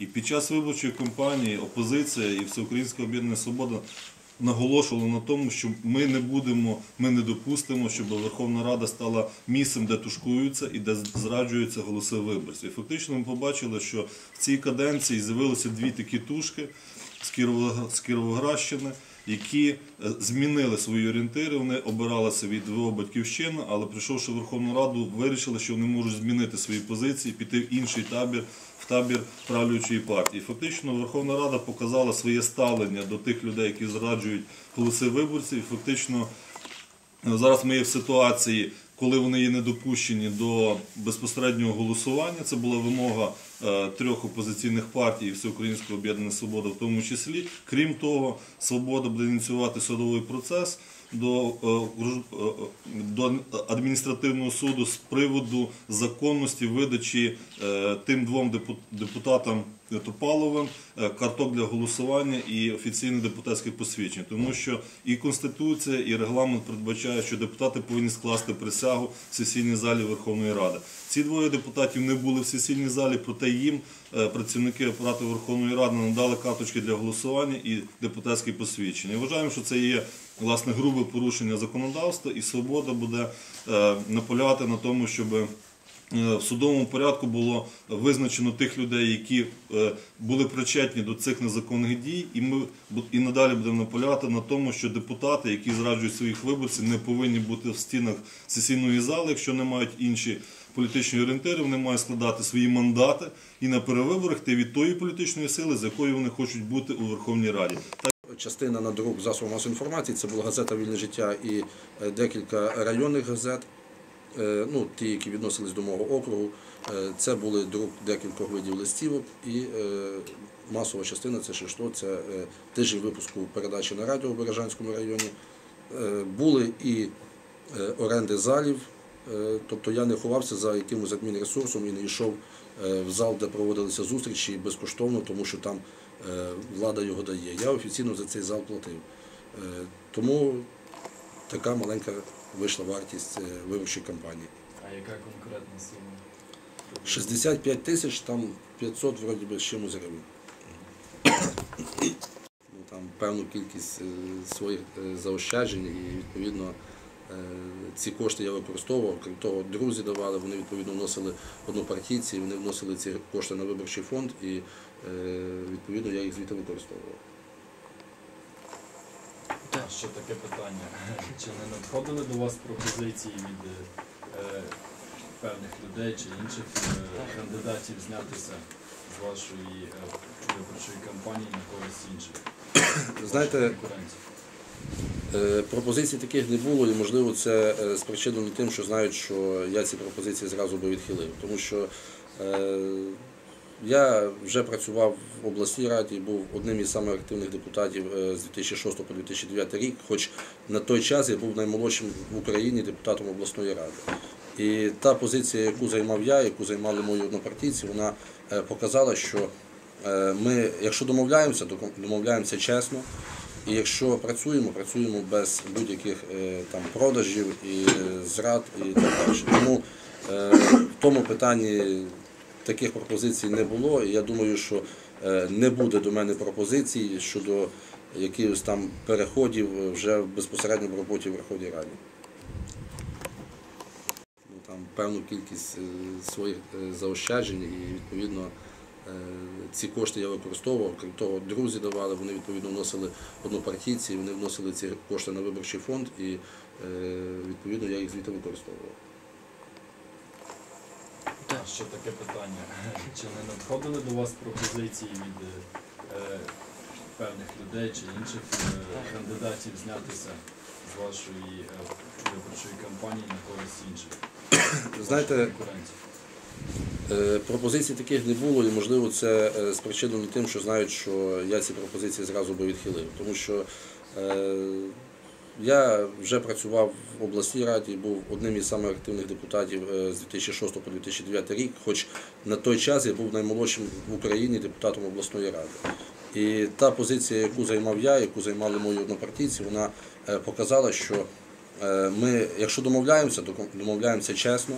І під час виборчої кампанії опозиція і Всеукраїнська об'єднана свобода наголошували на тому, що ми не будемо, ми не допустимо, щоб Верховна Рада стала місцем, де тушкуються і де зраджуються голоси виборців. І фактично ми побачили, що в цій каденції з'явилися дві такі тушки з Кіровоградщини. Які е, змінили свої орієнтири, вони обиралися від ВО батьківщину, але прийшовши в Верховну Раду, вирішили, що вони можуть змінити свої позиції, піти в інший табір, в табір правлячої партії. Фактично, Верховна Рада показала своє ставлення до тих людей, які зраджують голоси виборців. Фактично Е, Зараз ми є в ситуації, коли вони є недопущені до безпосереднього голосування. Це була вимога е, трьох опозиційних партій і Всеукраїнського об'єднання Свобода в тому числі. Крім того, Свобода буде ініціювати судовий процес до, е, е, е, до адміністративного суду з приводу законності видачі тим двом депу- депутатам Топаловим карток для голосування і офіційне депутатське посвідчення, тому що і конституція, і регламент передбачає, що депутати повинні скласти присягу в сесійній залі Верховної Ради. Ці двоє депутатів не були в сесійній залі, проте їм працівники апарату Верховної Ради надали карточки для голосування і депутатське посвідчення. Вважаємо, що це є власне грубе порушення законодавства, і свобода буде е, наполягати на тому, щоб е, в судовому порядку було визначено тих людей, які е, були причетні до цих незаконних дій, і ми і надалі будемо наполягати на тому, що депутати, які зраджують своїх виборців, не повинні бути в стінах сесійної зали, якщо не мають інші політичні орієнтири, вони мають складати свої мандати і на перевиборах йти від тої політичної сили, з якою вони хочуть бути у Верховній Раді. Частина на друк засобів масової інформації це була газета Вільне життя і е, декілька районних газет, е, ну, ті, які відносились до мого округу. Е, Це були друк декількох видів листівок і масова частина це що, це тиждень випуску передачі на радіо в Бережанському районі. Були і оренди залів, тобто я не ховався за якимось адмінресурсом і не йшов в зал, де проводилися зустрічі безкоштовно, тому що там влада його дає. Я офіційно за цей зал платив. Е, Тому така маленька вийшла вартість е, виборчої кампанії. А яка конкретна сума? 65 тисяч, там 500 вроді би з чимось гривень. Ну, Там певну кількість е, своїх е, заощаджень і відповідно е, ці кошти я використовував. Крім того, друзі давали, вони відповідно вносили однопартійці, вони вносили ці кошти на виборчий фонд і е, відповідно я їх звідти використовував. Ще таке питання. Чи не надходили до вас пропозиції від е, певних людей чи інших е, кандидатів знятися з вашої е, виборчої кампанії на користь інших? Знаєте? Е, Пропозицій таких не було, і можливо це е, спричинено тим, що знають, що я ці пропозиції зразу би відхилив. Тому що е, я вже працював в обласній раді, був одним із самих активних депутатів е, з 2006 по 2009 рік, хоч на той час я був наймолодшим в Україні депутатом обласної ради. І та позиція, яку займав я, яку займали мої однопартійці, вона е, показала, що е, ми, якщо домовляємося, домовляємося чесно. І якщо працюємо, працюємо без будь-яких е, там продажів і е, зрад і так далі. Тому е, в тому питанні таких пропозицій не було. І я думаю, що не буде до мене пропозицій щодо якихось там переходів вже безпосередньо в роботі в Верховній Раді. Ну, Там певну кількість своїх заощаджень і відповідно. Е, Ці кошти я використовував, крім того, друзі давали, вони відповідно вносили однопартійці, вони вносили ці кошти на виборчий фонд і е, відповідно я їх звідти використовував. Ще таке питання. Чи не надходили до вас пропозиції від е, певних людей чи інших е, кандидатів знятися з вашої е, виборчої кампанії на користь інших? Знаєте, Пропозицій таких не було, і можливо це е, спричинено тим, що знають, що я ці пропозиції зразу би відхилив. Тому що е, я вже працював в обласній раді, був одним із самих активних депутатів е, з 2006 по 2009 рік, хоч на той час я був наймолодшим в Україні депутатом обласної ради. І та позиція, яку займав я, яку займали мої однопартійці, вона е, показала, що е, ми, якщо домовляємося, домовляємося чесно.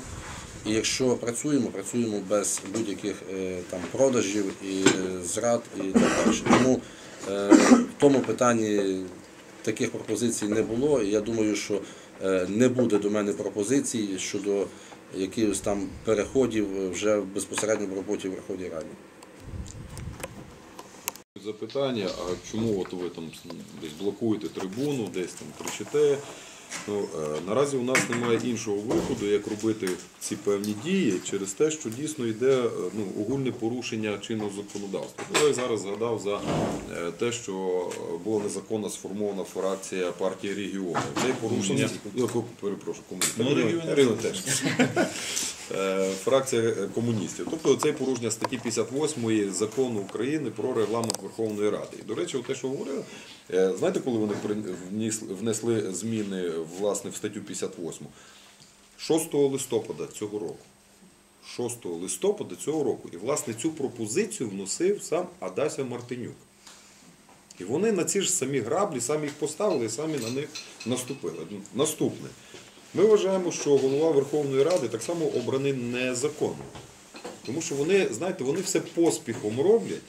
І якщо працюємо, працюємо без будь-яких е, там продажів і е, зрад і так далі. Тому е, в тому питанні таких пропозицій не було. І я думаю, що не буде до мене пропозицій щодо якихось там переходів вже безпосередньо в роботі в Верховній Раді. Запитання, а чому от ви там десь блокуєте трибуну, десь там кричите? Ну, наразі у нас немає іншого виходу, як робити ці певні дії через те, що дійсно йде е, ну, огульне порушення чинного законодавства. Ну, Я зараз згадав за е, те, що була незаконно сформована фракція партії регіону. Це порушення, ну, перепрошую, комуністів. Ну, Регіони теж. Е, фракція комуністів. Тобто це порушення статті 58 закону України про регламент Верховної Ради. І, до речі, те, що говорили, е, знаєте, коли вони внесли зміни власне в статтю 58? 6 листопада цього року. 6 листопада цього року. І власне цю пропозицію вносив сам Адася Мартинюк. І вони на ці ж самі граблі самі їх поставили і самі на них наступили. Наступне. Ми вважаємо, що голова Верховної Ради так само обраний незаконно. Тому що вони, знаєте, вони все поспіхом роблять,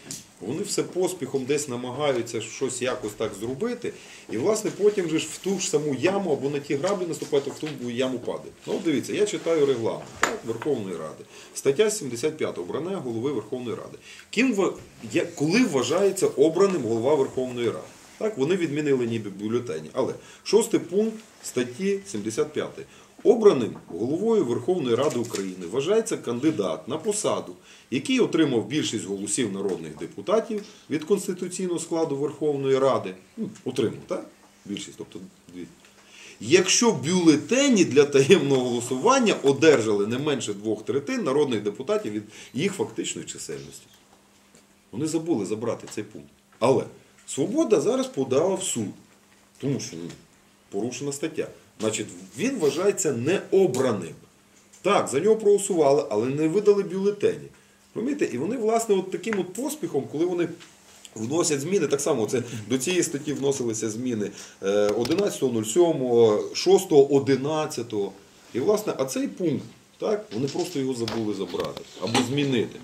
вони все поспіхом десь намагаються щось якось так зробити, і власне потім же ж в ту ж саму яму або на ті граблі наступають, а в ту яму падає. Ну, от дивіться, я читаю регламент так, Верховної Ради. Стаття 75. Обрання голови Верховної Ради. Ким коли вважається обраним голова Верховної Ради? Так, вони відмінили ніби бюлетені. Але шостий пункт статті 75. Обраним головою Верховної Ради України вважається кандидат на посаду, який отримав більшість голосів народних депутатів від конституційного складу Верховної Ради. Ну, отримав, так? Більшість, тобто дві. Якщо бюлетені для таємного голосування одержали не менше двох третин народних депутатів від їх фактичної чисельності. Вони забули забрати цей пункт. Але Свобода зараз подала в суд, тому що ну, порушена стаття. Значить, він вважається необраним. Так, за нього проголосували, але не видали бюлетені. Розумієте? І вони, власне, от таким от поспіхом, коли вони вносять зміни, так само це до цієї статті вносилися зміни е, 11.07, 6.11. І, власне, а цей пункт, так, вони просто його забули забрати або змінити.